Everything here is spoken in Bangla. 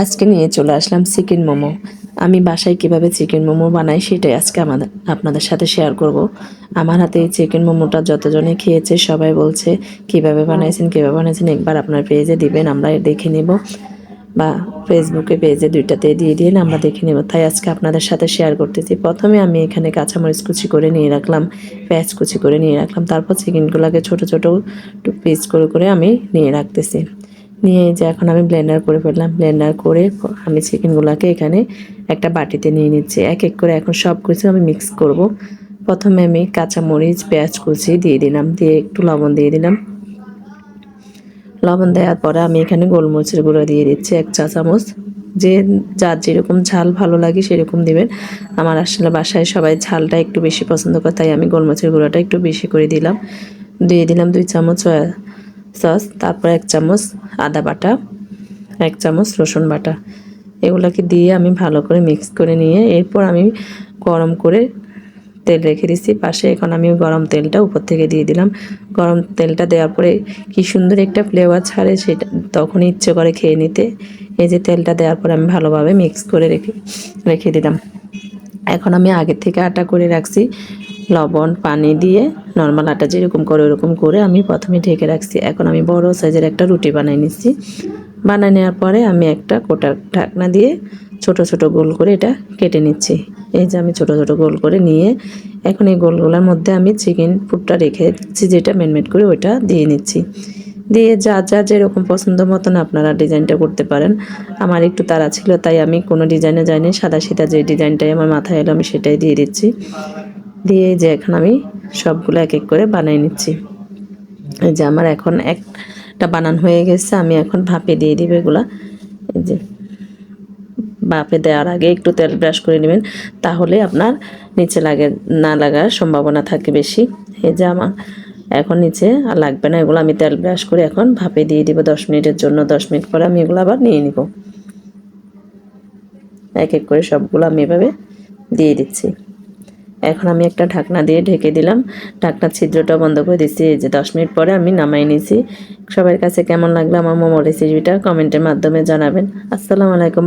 আজকে নিয়ে চলে আসলাম চিকেন মোমো। আমি বাসায় কীভাবে চিকেন মোমো বানাই সেটাই আজকে আমাদের আপনাদের সাথে শেয়ার করব। আমার হাতে এই চিকেন মোমোটা যতজনে খেয়েছে সবাই বলছে, কীভাবে বানাইছেন কীভাবে বানাইছেন? একবার আপনার পেজে দিবেন, আমরা দেখে নেব। বা ফেসবুকে পেজে দুইটাতে দিয়ে দিন, আমরা দেখে নেব। তাই আজকে আপনাদের সাথে শেয়ার করতেছি। প্রথমে আমি এখানে কাঁচামরিচ কুচি করে নিয়ে রাখলাম, পেঁয়াজ কুচি করে নিয়ে রাখলাম। তারপর চিকেনগুলোকে ছোট ছোট পিস করে করে আমি নিয়ে রাখতেছি। নিয়ে যে এখন আমি ব্লেন্ডার করে ফেললাম। ব্লেন্ডার করে আমি চিকেনগুলোকে এখানে একটা বাটিতে নিয়ে নিচ্ছি। এক এক করে এখন সব কিছু আমি মিক্স করব। প্রথমে আমি কাঁচামরিচ, পেঁয়াজ কুচি দিয়ে দিলাম, দিয়ে একটু লবণ দিয়ে দিলাম। লবণ দেওয়ার পরে আমি এখানে গোলমরিচের গুঁড়ো দিয়ে দিচ্ছি, এক চা চামচ। যে যার যেরকম ঝাল ভালো লাগে সেরকম দিবেন। আমার আসলে বাসায় সবাই ঝালটা একটু বেশি পছন্দ করে, তাই আমি গোলমরিচের গুঁড়োটা একটু বেশি করে দিলাম। দিয়ে দিলাম দুই চামচ সস তারপর এক চামচ আদা বাটা, এক চামচ রসুন বাটা। এগুলোকে দিয়ে আমি ভালো করে মিক্স করে নিয়ে এরপর আমি গরম করে তেল রেখে দিচ্ছি পাশে এখন আমি গরম তেলটা উপর থেকে দিয়ে দিলাম। গরম তেলটা দেওয়ার পরে কি সুন্দর একটা ফ্লেভার ছাড়ে সেটা, তখন ইচ্ছে করে খেয়ে নিতে। এই যে তেলটা দেওয়ার পরে আমি ভালোভাবে মিক্স করে রেখে রেখে দিলাম। এখন আমি আগে থেকে আটা করে রাখছি। লবণ, পানি দিয়ে নর্মাল আটা যেরকম করে ওরকম করে আমি প্রথমে ঢেকে রাখছি। এখন আমি বড় সাইজের একটা রুটি বানিয়ে নিচ্ছি। বানিয়ে নেওয়ার পরে আমি একটা কোটা ঢাকনা দিয়ে ছোট ছোট গোল করে এটা কেটে নিচ্ছি। এই যে আমি ছোট ছোট গোল করে নিয়ে এখন এই গোলগুলোর মধ্যে আমি চিকেন ফুটটা রেখেছি যেটা মেনমেড করে ওইটা দিয়ে নিচ্ছি। দিয়ে যা যা যেরকম পছন্দ মতন আপনারা ডিজাইনটা করতে পারেন। আমার একটু তাড়া ছিল, তাই আমি কোনো ডিজাইনে যাইনি। সাদা, সিধা যে ডিজাইনটাই আমার মাথায় এলো, আমি সেটাই দিয়ে দিচ্ছি। দিয়ে যে এখন আমি সবগুলো এক এক করে বানিয়ে নিচ্ছি। এই যে আমার এখন একটা বানান হয়ে গেছে, আমি এখন ভাপে দিয়ে দিব এগুলা। এই যে বাপে দেওয়ার আগে একটু তেল ব্রাশ করে নেবেন, তাহলে আপনার নিচে লাগে, না লাগার সম্ভাবনা থাকে বেশি। এই যে আমার এখন নিচে আর লাগবে না, এগুলো আমি তেল ব্রাশ করে এখন ভাপে দিয়ে দিব দশ মিনিটের জন্য, দশ মিনিট পরে আমি এগুলো আবার নিয়ে নিব। এক এক করে সবগুলো আমি এভাবে দিয়ে দিচ্ছি। এখন আমি একটা ঢাকনা দিয়ে ঢেকে দিলাম। ঢাকনার ছিদ্রটা বন্ধ করে দিচ্ছি, এই যে দশ মিনিট পরে আমি নামাই নিয়েছি সবার কাছে কেমন লাগল আমার মোমো রেসিপিটা কমেন্টের মাধ্যমে জানাবেন। আসসালামু আলাইকুম।